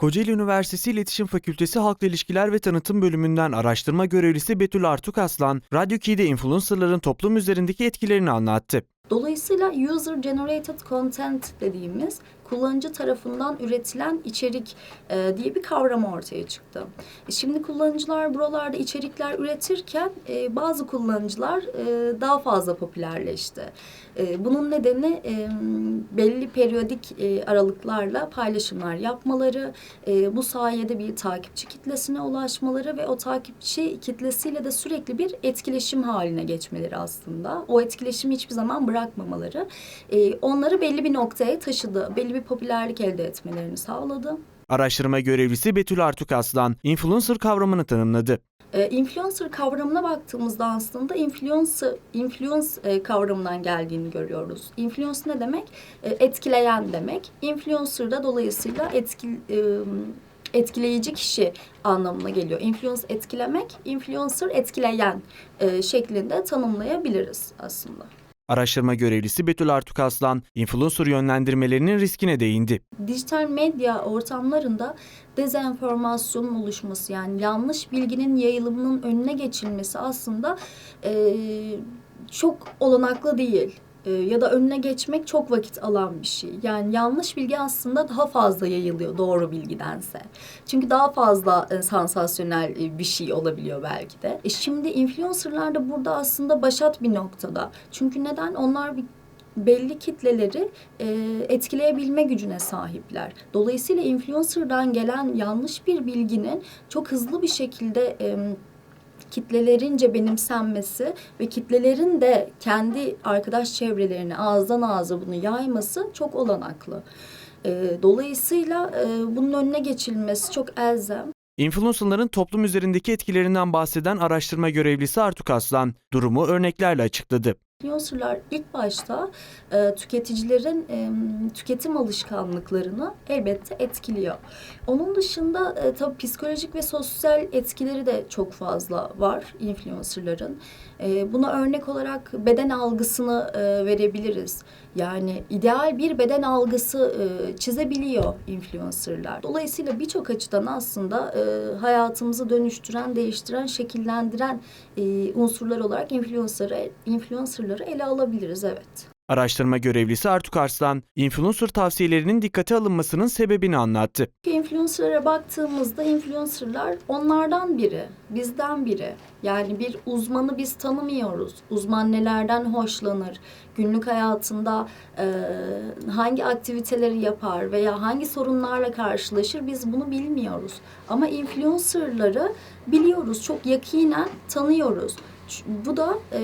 Kocaeli Üniversitesi İletişim Fakültesi Halkla İlişkiler ve Tanıtım Bölümünden araştırma görevlisi Betül Artuk Aslan, Radyo Key'de influencerların toplum üzerindeki etkilerini anlattı. Dolayısıyla user generated content dediğimiz kullanıcı tarafından üretilen içerik e, diye bir kavram ortaya çıktı. E, Şimdi kullanıcılar buralarda içerikler üretirken e, bazı kullanıcılar e, daha fazla popülerleşti. E, bunun nedeni e, belli periyodik e, aralıklarla paylaşımlar yapmaları, e, bu sayede bir takipçi kitlesine ulaşmaları ve o takipçi kitlesiyle de sürekli bir etkileşim haline geçmeleri aslında. O etkileşimi hiçbir zaman bırakmamaları e, onları belli bir noktaya taşıdı. Belli bir popülerlik elde etmelerini sağladı. Araştırma görevlisi Betül Artuk Aslan, influencer kavramını tanımladı. E, influencer kavramına baktığımızda aslında influence, influence e, kavramından geldiğini görüyoruz. Influence ne demek? E, etkileyen demek. Influencer da dolayısıyla etki, e, etkileyici kişi anlamına geliyor. Influence etkilemek, influencer etkileyen e, şeklinde tanımlayabiliriz aslında. Araştırma görevlisi Betül Artuk Aslan, influencer yönlendirmelerinin riskine değindi. dijital medya ortamlarında dezenformasyonun oluşması yani yanlış bilginin yayılımının önüne geçilmesi aslında eee, çok olanaklı değil. Eee, ya da önüne geçmek çok vakit alan bir şey. Yani yanlış bilgi aslında daha fazla yayılıyor doğru bilgidense. Çünkü daha fazla e, sansasyonel e, bir şey olabiliyor belki de. E şimdi influencerlar da burada aslında başat bir noktada. Çünkü neden? Onlar bir belli kitleleri e, etkileyebilme gücüne sahipler. Dolayısıyla influencer'dan gelen yanlış bir bilginin çok hızlı bir şekilde e, kitlelerince benimsenmesi ve kitlelerin de kendi arkadaş çevrelerine ağızdan ağza bunu yayması çok olanaklı. E, dolayısıyla e, bunun önüne geçilmesi çok elzem. Influencerların toplum üzerindeki etkilerinden bahseden araştırma görevlisi Artuk Aslan, durumu örneklerle açıkladı. Influencerlar ilk başta e, tüketicilerin e, tüketim alışkanlıklarını elbette etkiliyor. Onun dışında e, tabii psikolojik ve sosyal etkileri de çok fazla var influencerların. E, buna örnek olarak beden algısını e, verebiliriz. Yani ideal bir beden algısı e, çizebiliyor influencerlar. Dolayısıyla birçok açıdan aslında e, hayatımızı dönüştüren, değiştiren, şekillendiren e, unsurlar olarak influencer'ı influencer'ları ele alabiliriz evet. Araştırma görevlisi Artuk Arslan, influencer tavsiyelerinin dikkate alınmasının sebebini anlattı. Influencer'lara baktığımızda influencer'lar onlardan biri, bizden biri. Yani bir uzmanı biz tanımıyoruz. Uzman nelerden hoşlanır, günlük hayatında e, hangi aktiviteleri yapar veya hangi sorunlarla karşılaşır biz bunu bilmiyoruz. Ama influencer'ları biliyoruz, çok yakinen tanıyoruz. Bu da e,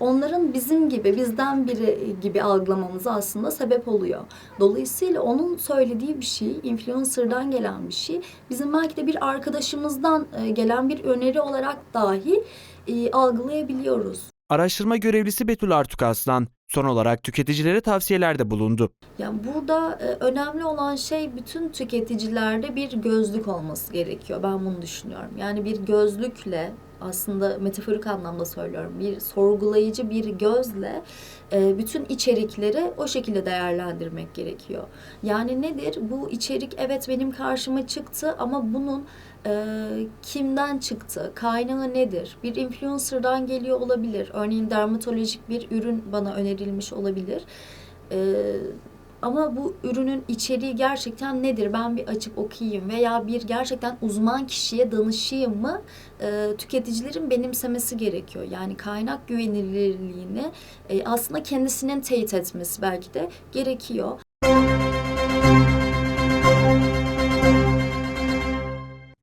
onların bizim gibi, bizden biri gibi algılamamıza aslında sebep oluyor. Dolayısıyla onun söylediği bir şey, influencer'dan gelen bir şey, bizim belki de bir arkadaşımızdan e, gelen bir öneri olarak dahi e, algılayabiliyoruz. Araştırma görevlisi Betül Artuk Aslan, son olarak tüketicilere tavsiyelerde bulundu. Yani burada e, önemli olan şey bütün tüketicilerde bir gözlük olması gerekiyor. Ben bunu düşünüyorum. Yani bir gözlükle aslında metaforik anlamda söylüyorum. Bir sorgulayıcı bir gözle e, bütün içerikleri o şekilde değerlendirmek gerekiyor. Yani nedir? Bu içerik evet benim karşıma çıktı ama bunun e, kimden çıktı? Kaynağı nedir? Bir influencer'dan geliyor olabilir. Örneğin dermatolojik bir ürün bana önerilmiş olabilir. E, ama bu ürünün içeriği gerçekten nedir? Ben bir açıp okuyayım veya bir gerçekten uzman kişiye danışayım mı? E, tüketicilerin benimsemesi gerekiyor. Yani kaynak güvenilirliğini e, aslında kendisinin teyit etmesi belki de gerekiyor.